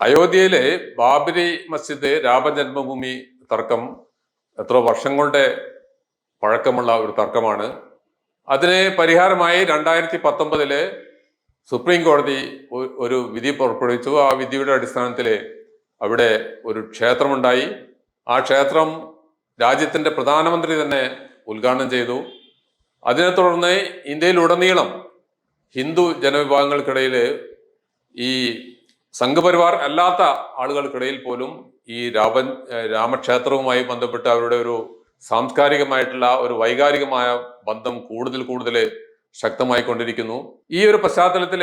അയോധ്യയിലെ ബാബരി മസ്ജിദ് രാമജന്മഭൂമി തർക്കം എത്ര വർഷങ്ങളുടെ പഴക്കമുള്ള ഒരു തർക്കമാണ്. അതിന് പരിഹാരമായി രണ്ടായിരത്തി പത്തൊമ്പതിൽ സുപ്രീം കോടതി ഒരു വിധി പുറപ്പെടുവിച്ചു. ആ വിധിയുടെ അടിസ്ഥാനത്തിൽ അവിടെ ഒരു ക്ഷേത്രമുണ്ടായി. ആ ക്ഷേത്രം രാജ്യത്തിന്റെ പ്രധാനമന്ത്രി തന്നെ ഉദ്ഘാടനം ചെയ്തു. അതിനെ തുടർന്ന് ഇന്ത്യയിലുടനീളം ഹിന്ദു ജനവിഭാഗങ്ങൾക്കിടയിൽ ഈ സംഘപരിവാർ അല്ലാത്ത ആളുകൾക്കിടയിൽ പോലും ഈ രാമൻ രാമക്ഷേത്രവുമായി ബന്ധപ്പെട്ട് അവരുടെ ഒരു സാംസ്കാരികമായിട്ടുള്ള ഒരു വൈകാരികമായ ബന്ധം കൂടുതൽ കൂടുതൽ ശക്തമായിക്കൊണ്ടിരിക്കുന്നു. ഈ ഒരു പശ്ചാത്തലത്തിൽ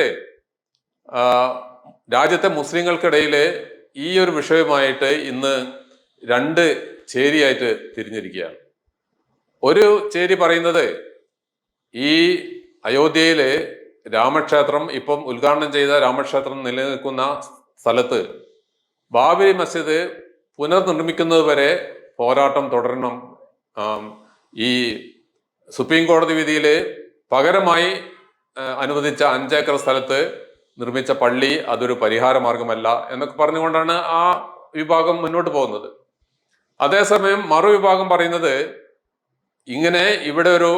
രാജ്യത്തെ മുസ്ലിങ്ങൾക്കിടയിൽ ഈ ഒരു വിഷയമായിട്ട് ഇന്ന് രണ്ട് ചേരിയായിട്ട് തിരിഞ്ഞിരിക്കുകയാണ്. ഒരു ചേരി പറയുന്നത് ഈ അയോധ്യയിലെ രാമക്ഷേത്രം ഇപ്പം ഉദ്ഘാടനം ചെയ്ത രാമക്ഷേത്രം നിലനിൽക്കുന്ന സ്ഥലത്ത് ബാബരി മസ്ജിദ് പുനർനിർമ്മിക്കുന്നത് വരെ പോരാട്ടം തുടരണം. ഈ സുപ്രീം കോടതി വിധിയിൽ പകരമായി അനുവദിച്ച അഞ്ചേക്കർ സ്ഥലത്ത് നിർമ്മിച്ച പള്ളി അതൊരു പരിഹാര മാർഗമല്ല എന്നൊക്കെ പറഞ്ഞുകൊണ്ടാണ് ആ വിഭാഗം മുന്നോട്ട് പോകുന്നത്. അതേസമയം മറുവിഭാഗം പറയുന്നത് ഇങ്ങനെ ഇവിടെ ഒരു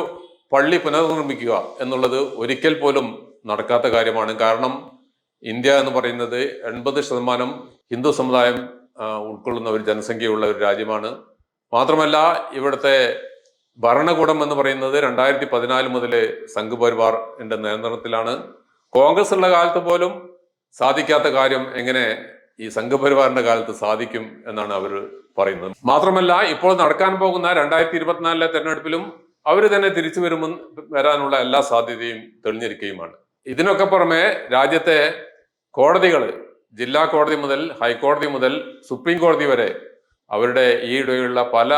പള്ളി പുനർനിർമ്മിക്കുക എന്നുള്ളത് ഒരിക്കൽ പോലും നടക്കാത്ത കാര്യമാണ്. കാരണം ഇന്ത്യ എന്ന് പറയുന്നത് എൺപത് ശതമാനം ഹിന്ദു സമുദായം ഉൾക്കൊള്ളുന്ന ഒരു ജനസംഖ്യയുള്ള ഒരു രാജ്യമാണ്. മാത്രമല്ല ഇവിടുത്തെ ഭരണകൂടം എന്ന് പറയുന്നത് രണ്ടായിരത്തി പതിനാല് മുതൽ സംഘ് പരിവാറിന്റെ നിയന്ത്രണത്തിലാണ്. കോൺഗ്രസ് ഉള്ള കാലത്ത് പോലും സാധിക്കാത്ത കാര്യം എങ്ങനെ ഈ സംഘപരിവാറിന്റെ കാലത്ത് സാധിക്കും എന്നാണ് അവർ പറയുന്നത്. മാത്രമല്ല ഇപ്പോൾ നടക്കാൻ പോകുന്ന രണ്ടായിരത്തി ഇരുപത്തിനാലിലെ തെരഞ്ഞെടുപ്പിലും അവർ തന്നെ തിരിച്ചു വരുമ്പോൾ വരാനുള്ള എല്ലാ സാധ്യതയും തെളിഞ്ഞിരിക്കുകയുമാണ് ഇതിനൊക്കെ പുറമെ രാജ്യത്തെ കോടതികൾ ജില്ലാ കോടതി മുതൽ ഹൈക്കോടതി മുതൽ സുപ്രീം കോടതി വരെ അവരുടെ ഈയിടെയുള്ള പല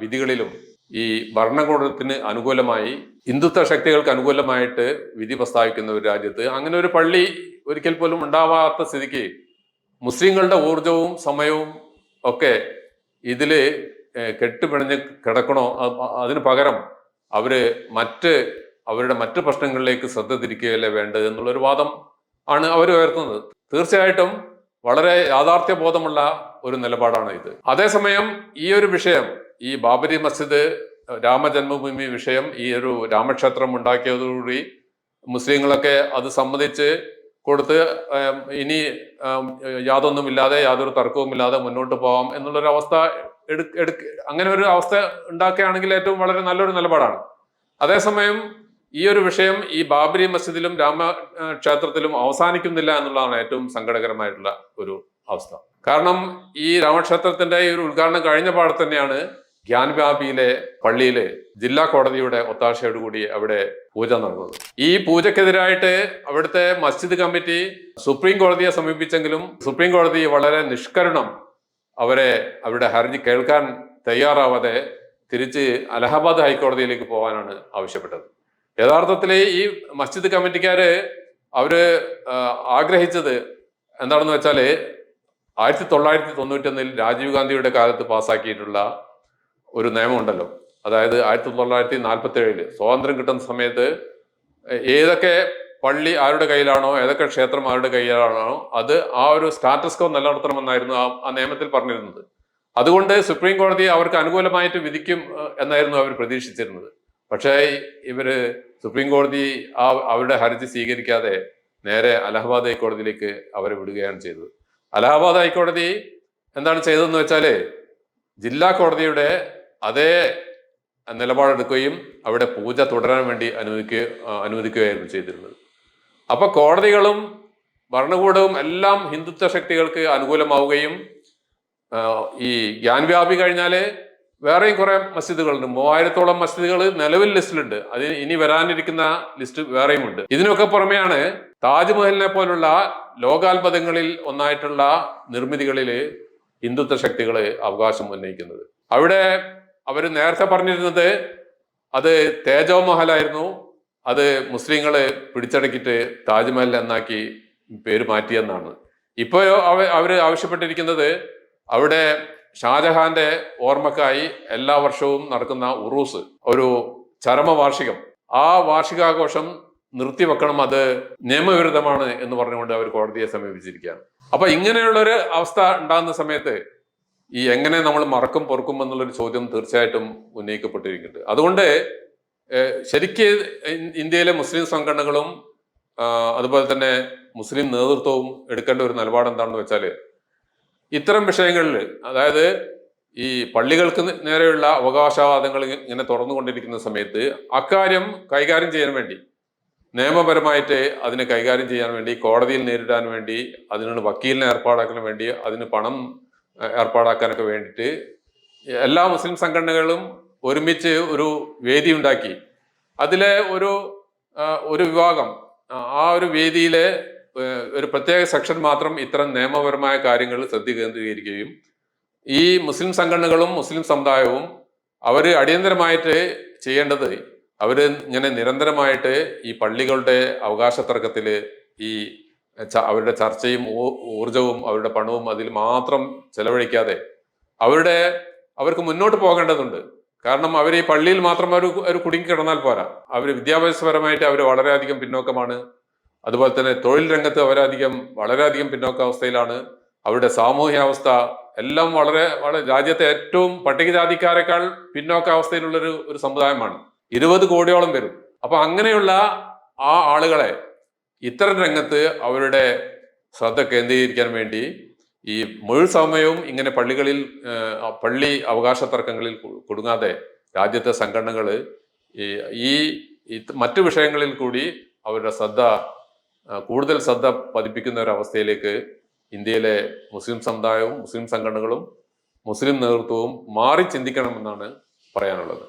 വിധികളിലും ഈ ഭരണകൂടത്തിന് അനുകൂലമായി ഹിന്ദുത്വ ശക്തികൾക്ക് അനുകൂലമായിട്ട് വിധി പ്രസ്താവിക്കുന്ന ഒരു രാജ്യത്ത് അങ്ങനെ ഒരു പള്ളി ഒരിക്കൽ പോലും ഉണ്ടാവാത്ത സ്ഥിതിക്ക് മുസ്ലിങ്ങളുടെ ഊർജവും സമയവും ഒക്കെ ഏഹ്, കെട്ടുപിണഞ്ഞ് കിടക്കണോ? അതിന് പകരം അവർ മറ്റ് അവരുടെ മറ്റ് പ്രശ്നങ്ങളിലേക്ക് ശ്രദ്ധ തിരിക്കുകയല്ലേ വേണ്ടത് എന്നുള്ളൊരു വാദം ആണ് അവർ ഉയർത്തുന്നത്. തീർച്ചയായിട്ടും വളരെ യാഥാർത്ഥ്യ ബോധമുള്ള ഒരു നിലപാടാണ് ഇത്. അതേസമയം ഈ ഒരു വിഷയം ഈ ബാബരി മസ്ജിദ് രാമജന്മഭൂമി വിഷയം ഈ ഒരു രാമക്ഷേത്രം ഉണ്ടാക്കിയതോടുകൂടി മുസ്ലിങ്ങളൊക്കെ അത് സമ്മതിച്ച് കൊടുത്ത് ഇനി യാതൊന്നുമില്ലാതെ യാതൊരു തർക്കവുമില്ലാതെ മുന്നോട്ട് പോകാം എന്നുള്ളൊരു അവസ്ഥ എടു എടുക്ക അങ്ങനെ ഒരു അവസ്ഥ ഉണ്ടാക്കുകയാണെങ്കിൽ ഏറ്റവും വളരെ നല്ലൊരു നിലപാടാണ്. അതേസമയം ഈ ഒരു വിഷയം ഈ ബാബരി മസ്ജിദിലും രാമ ക്ഷേത്രത്തിലും അവസാനിക്കുന്നില്ല എന്നുള്ളതാണ് ഏറ്റവും സങ്കടകരമായിട്ടുള്ള ഒരു അവസ്ഥ. കാരണം ഈ രാമക്ഷേത്രത്തിന്റെ ഈ ഒരു ഉദ്ഘാടനം കഴിഞ്ഞ പാടെ തന്നെയാണ് ഗ്യാൻബാബിയിലെ പള്ളിയിൽ ജില്ലാ കോടതിയുടെ ഒത്താശയോടുകൂടി അവിടെ പൂജ നടന്നത്. ഈ പൂജക്കെതിരായിട്ട് അവിടുത്തെ മസ്ജിദ് കമ്മിറ്റി സുപ്രീം കോടതിയെ സമീപിച്ചെങ്കിലും സുപ്രീം കോടതി വളരെ നിഷ്കരണം അവരെ അവരുടെ ഹർജി കേൾക്കാൻ തയ്യാറാവാതെ തിരിച്ച് അലഹബാദ് ഹൈക്കോടതിയിലേക്ക് പോകാനാണ് ആവശ്യപ്പെട്ടത്. യഥാർത്ഥത്തിൽ ഈ മസ്ജിദ് കമ്മിറ്റിക്കാര് അവർ ആഗ്രഹിച്ചത് എന്താണെന്ന് വെച്ചാൽ ആയിരത്തി തൊള്ളായിരത്തി തൊണ്ണൂറ്റൊന്നിൽ രാജീവ് ഗാന്ധിയുടെ കാലത്ത് പാസ്സാക്കിയിട്ടുള്ള ഒരു നിയമമുണ്ടല്ലോ. അതായത് ആയിരത്തി തൊള്ളായിരത്തി നാൽപ്പത്തി ഏഴിൽ സ്വാതന്ത്ര്യം കിട്ടുന്ന സമയത്ത് ഏതൊക്കെ പള്ളി ആരുടെ കയ്യിലാണോ ഏതൊക്കെ ക്ഷേത്രം ആരുടെ കയ്യിലാണോ അത് ആ ഒരു സ്റ്റാറ്റസ് കോ നിലനിർത്തണമെന്നായിരുന്നു ആ നിയമത്തിൽ പറഞ്ഞിരുന്നത്. അതുകൊണ്ട് സുപ്രീം കോടതി അവർക്ക് അനുകൂലമായിട്ട് വിധിക്കും എന്നായിരുന്നു അവർ പ്രതീക്ഷിച്ചിരുന്നത്. പക്ഷേ ഇവർ സുപ്രീം കോടതി ആ അവരുടെ ഹർജി സ്വീകരിക്കാതെ നേരെ അലഹബാദ് ഹൈക്കോടതിയിലേക്ക് അവരെ വിടുകയാണ് ചെയ്തത്. അലഹബാദ് ഹൈക്കോടതി എന്താണ് ചെയ്തതെന്ന് വെച്ചാൽ ജില്ലാ കോടതിയുടെ അതേ നിലപാടെടുക്കുകയും അവിടെ പൂജ തുടരാൻ വേണ്ടി അനുവദിക്കുക അനുവദിക്കുകയായിരുന്നു ചെയ്തിരുന്നത്. അപ്പൊ കോടതികളും ഭരണകൂടവും എല്ലാം ഹിന്ദുത്വ ശക്തികൾക്ക് അനുകൂലമാവുകയും ഈ ജ്ഞാൻവ്യാപി കഴിഞ്ഞാൽ വേറെയും കുറെ മസ്ജിദുകളുണ്ട്. മൂവായിരത്തോളം മസ്ജിദുകൾ നിലവിൽ ലിസ്റ്റിലുണ്ട്. അത് ഇനി വരാനിരിക്കുന്ന ലിസ്റ്റ് വേറെയും ഉണ്ട് ഇതിനൊക്കെ പുറമെയാണ് താജ്മഹലിനെ പോലുള്ള ലോകാത്ഭുതങ്ങളിൽ ഒന്നായിട്ടുള്ള നിർമ്മിതികളിൽ ഹിന്ദുത്വ ശക്തികൾ അവകാശം ഉന്നയിക്കുന്നത്. അവിടെ അവർ നേരത്തെ പറഞ്ഞിരുന്നത് അത് തേജോ മഹലായിരുന്നു. അത് മുസ്ലിങ്ങളെ പിടിച്ചടക്കിയിട്ട് താജ്മഹൽ എന്നാക്കി പേര് മാറ്റിയെന്നാണ്. ഇപ്പോഴോ അവ അവർ ആവശ്യപ്പെട്ടിരിക്കുന്നത് അവിടെ ഷാജഹാന്റെ ഓർമ്മക്കായി എല്ലാ വർഷവും നടക്കുന്ന ഉറൂസ് ഒരു ചരമവാർഷികം. ആ വാർഷികാഘോഷം നിർത്തിവെക്കണം അത് നിയമവിരുദ്ധമാണ് എന്ന് പറഞ്ഞുകൊണ്ട് അവർ കോടതിയെ സമീപിച്ചിരിക്കുകയാണ്. അപ്പൊ ഇങ്ങനെയുള്ളൊരു അവസ്ഥ ഉണ്ടാകുന്ന സമയത്ത് ഈ എങ്ങനെ നമ്മൾ മറക്കും പൊറുക്കും എന്നുള്ളൊരു ചോദ്യം തീർച്ചയായിട്ടും ഉന്നയിക്കപ്പെട്ടിരിക്കുന്നുണ്ട്. അതുകൊണ്ട് ശരിക്ക് ഇന്ത്യയിലെ മുസ്ലിം സംഘടനകളും അതുപോലെ തന്നെ മുസ്ലിം നേതൃത്വവും എടുക്കേണ്ട ഒരു നിലപാട് എന്താണെന്ന് വെച്ചാൽ ഇത്തരം വിഷയങ്ങളിൽ അതായത് ഈ പള്ളികൾക്ക് നേരെയുള്ള അവകാശവാദങ്ങൾ ഇങ്ങനെ തുറന്നുകൊണ്ടിരിക്കുന്ന സമയത്ത് അക്കാര്യം കൈകാര്യം ചെയ്യാൻ വേണ്ടി നിയമപരമായിട്ട് അതിനെ കൈകാര്യം ചെയ്യാൻ വേണ്ടി കോടതിയിൽ നേരിടാൻ വേണ്ടി അതിനുള്ള വക്കീലിനെ ഏർപ്പാടാക്കാൻ വേണ്ടി അതിന് പണം ഏർപ്പാടാക്കാനൊക്കെ വേണ്ടിയിട്ട് എല്ലാ മുസ്ലിം സംഘടനകളും ഒരുമിച്ച് ഒരു വേദി ഉണ്ടാക്കി. അതിലെ ഒരു ഒരു വിഭാഗം ആ, ഒരു വേദിയിലെ ഒരു പ്രത്യേക സെക്ഷൻ മാത്രം ഇത്തരം നിയമപരമായ കാര്യങ്ങൾ ശ്രദ്ധ കേന്ദ്രീകരിക്കുകയും ഈ മുസ്ലിം സംഘടനകളും മുസ്ലിം സമുദായവും അവർ അടിയന്തരമായിട്ട് ചെയ്യേണ്ടത് അവർ ഇങ്ങനെ നിരന്തരമായിട്ട് ഈ പള്ളികളുടെ അവകാശ തർക്കത്തിൽ ഈ അവരുടെ ചർച്ചയും ഊർജവും അവരുടെ പണവും അതിൽ മാത്രം ചെലവഴിക്കാതെ അവരുടെ അവർക്ക് മുന്നോട്ട് പോകേണ്ടതുണ്ട്. കാരണം അവർ ഈ പള്ളിയിൽ മാത്രം അവർ ഒരു കുടുങ്ങി കിടന്നാൽ പോരാ. അവർ വിദ്യാഭ്യാസപരമായിട്ട് അവർ വളരെയധികം പിന്നോക്കമാണ്. അതുപോലെ തന്നെ തൊഴിൽ രംഗത്ത് അവരധികം വളരെയധികം പിന്നോക്കാവസ്ഥയിലാണ്. അവരുടെ സാമൂഹ്യാവസ്ഥ എല്ലാം വളരെ വളരെ രാജ്യത്തെ ഏറ്റവും പട്ടികജാതിക്കാരെക്കാൾ പിന്നോക്കാവസ്ഥയിലുള്ളൊരു ഒരു സമുദായമാണ്. ഇരുപത് കോടിയോളം വരും. അപ്പൊ അങ്ങനെയുള്ള ആ ആളുകളെ ഇത്തരം രംഗത്ത് അവരുടെ ശ്രദ്ധ കേന്ദ്രീകരിക്കാൻ വേണ്ടി ഈ മുഴു സമയവും ഇങ്ങനെ പള്ളികളിൽ പള്ളി അവകാശ തർക്കങ്ങളിൽ കൊടുങ്ങാതെ രാജ്യത്തെ സംഘടനകൾ ഈ മറ്റു വിഷയങ്ങളിൽ കൂടി അവരുടെ ശ്രദ്ധ കൂടുതൽ ശ്രദ്ധ പതിപ്പിക്കുന്ന ഒരു അവസ്ഥയിലേക്ക് ഇന്ത്യയിലെ മുസ്ലിം സമുദായവും മുസ്ലിം സംഘടനകളും മുസ്ലിം നേതൃത്വവും മാറി ചിന്തിക്കണമെന്നാണ് പറയാനുള്ളത്.